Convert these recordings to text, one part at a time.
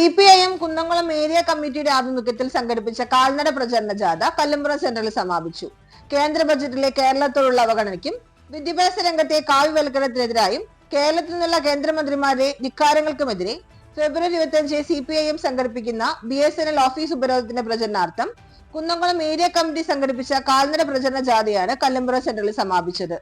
C P I M Kunnamkulam area കമ്മിറ്റിയുടെ ആഭിമുഖ്യത്തിൽ സംഘടിപ്പിച്ച കാൽനട പ്രചരണ ജാഥ കല്ലുമ്പ്ര സെന്ററിൽ സമാപിച്ചു. കേന്ദ്ര ബജറ്റിലെ കേരളത്തോടുള്ള അവഗണനയ്ക്കും വിദ്യാഭ്യാസ രംഗത്തെ കാവ്യവൽക്കരണത്തിനെതിരായും കേരളത്തിൽ നിന്നുള്ള കേന്ദ്രമന്ത്രിമാരുടെ ധിക്കാരങ്ങൾക്കുമെതിരെ ഫെബ്രുവരി ഇരുപത്തിയഞ്ച് സി പി ഐ എം സംഘടിപ്പിക്കുന്ന B S N L office ഉപരോധത്തിന്റെ പ്രചരണാർത്ഥം കുന്നംകുളം ഏരിയ കമ്മിറ്റി സംഘടിപ്പിച്ച കാൽനട പ്രചരണ ജാഥയാണ് കല്ലുമ്പ്ര സെന്ററിൽ സമാപിച്ചത്.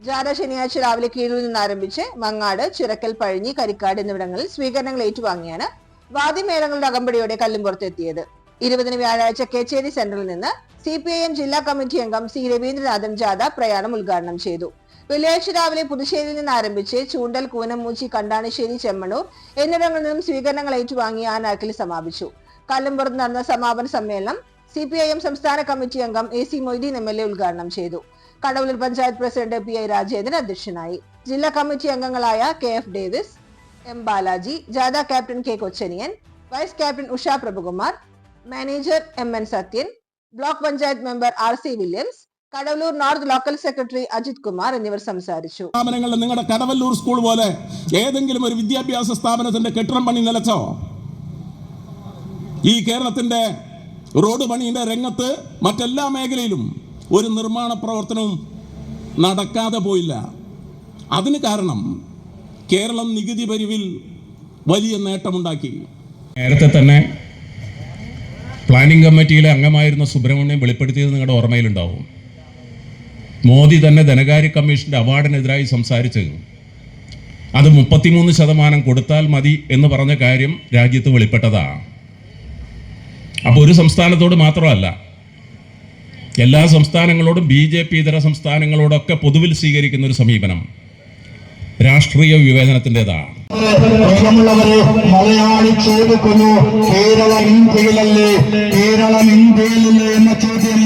ജാഥ ശനിയാഴ്ച രാവിലെ കീഴിൽ നിന്ന് ആരംഭിച്ച് മങ്ങാട് ചിറക്കൽ പഴഞ്ഞി കരിക്കാട് എന്നിവിടങ്ങളിൽ സ്വീകരണങ്ങൾ ഏറ്റുവാങ്ങിയാണ് വാദ്യമേളങ്ങളുടെ അകമ്പടിയോടെ കല്ലുംപുറത്ത് എത്തിയത് ഇരുപതിന് വ്യാഴാഴ്ച കേച്ചേരി സെന്ററിൽ നിന്ന് സി പി ഐ എം ജില്ലാ കമ്മിറ്റി അംഗം സി രവീന്ദ്രനാഥൻ ജാഥ പ്രയാണം ഉദ്ഘാടനം ചെയ്തു. വെള്ളിയാഴ്ച രാവിലെ പുതുശ്ശേരിയിൽ നിന്ന് ആരംഭിച്ച് ചൂണ്ടൽ കൂനമൂച്ചി കണ്ടാണിശ്ശേരി ചെമ്മണൂർ എന്നിവിടങ്ങളിൽ നിന്നും സ്വീകരണങ്ങൾ ഏറ്റുവാങ്ങി ആനാക്കിൽ സമാപിച്ചു. കല്ലുംപുറത്ത് നടന്ന സമാപന സമ്മേളനം സി പി ഐ എം സംസ്ഥാന കമ്മിറ്റി അംഗം A C Moideen M L A ഉദ്ഘാടനം ചെയ്തു. Kadavur panchayat president P I Rajendran അധ്യക്ഷനായി. ജില്ലാ കമ്മിറ്റി അംഗങ്ങളായ K F Davis M Balaji ജാഥ captain K Kochaniyan vice captain Usha Prabhukumar manager M N Sathyan block panchayat member R C Williams Kadavallur north local secretary Ajith Kumar എന്നിവർ സംസാരിച്ചു. നിങ്ങളുടെ Kadavallur school പോലെ ഏതെങ്കിലും ഒരു വിദ്യാഭ്യാസ സ്ഥാപനത്തിന്റെ കെട്ടിടം പണി നിലച്ചോ? ഈ കേരളത്തിന്റെ റോഡ് പണിയുടെ രംഗത്ത് മറ്റെല്ലാ മേഖലയിലും ഒരു നിർമ്മാണ പ്രവർത്തനവും നടക്കാതെ പോയില്ല. അതിന് കാരണം കേരളം നികുതി പരിവിൽ വലിയ നേട്ടമുണ്ടാക്കി. നേരത്തെ തന്നെ പ്ലാനിംഗ് കമ്മിറ്റിയിലെ അംഗമായിരുന്ന സുബ്രഹ്മണ്യം വെളിപ്പെടുത്തിയത് നിങ്ങളുടെ ഓർമ്മയിലുണ്ടാവും. മോദി തന്നെ ധനകാര്യ കമ്മീഷന്റെ അവാർഡിനെതിരായി സംസാരിച്ചു അത് മുപ്പത്തിമൂന്ന് ശതമാനം കൊടുത്താൽ മതി എന്ന് പറഞ്ഞ കാര്യം രാജ്യത്ത് വെളിപ്പെട്ടതാണ് അപ്പോൾ ഒരു സംസ്ഥാനത്തോട് മാത്രമല്ല എല്ലാ സംസ്ഥാനങ്ങളോടും ബി ജെ പി ഇതര സംസ്ഥാനങ്ങളോടൊക്കെ പൊതുവിൽ സ്വീകരിക്കുന്ന ഒരു സമീപനം. രാഷ്ട്രീയ വിവേചനത്തിന്റെതാണ് പ്രിയമുള്ളവരെ മലയാളി ചോദിക്കുന്നു കേരളം ഇന്ത്യയിലല്ലേ? കേരളം ഇന്ത്യയിലല്ലേ എന്ന ചോദ്യം.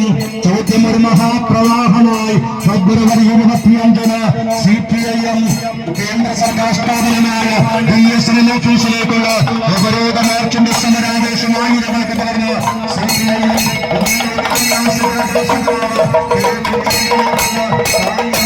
ചോദ്യം ഒരു മഹാപ്രവാഹമായി. ഫെബ്രുവരി ഇരുപത്തിയഞ്ചിന് സി പി ഐ എം കേന്ദ്ര സർക്കാർ സ്ഥാപനമായ ബി എസ് എൻ ഓഫീസിലേക്കുള്ള ഉപരോധ മാർച്ചിന്റെ സമരാവേശം ആയിരങ്ങൾക്ക് സി പി ഐ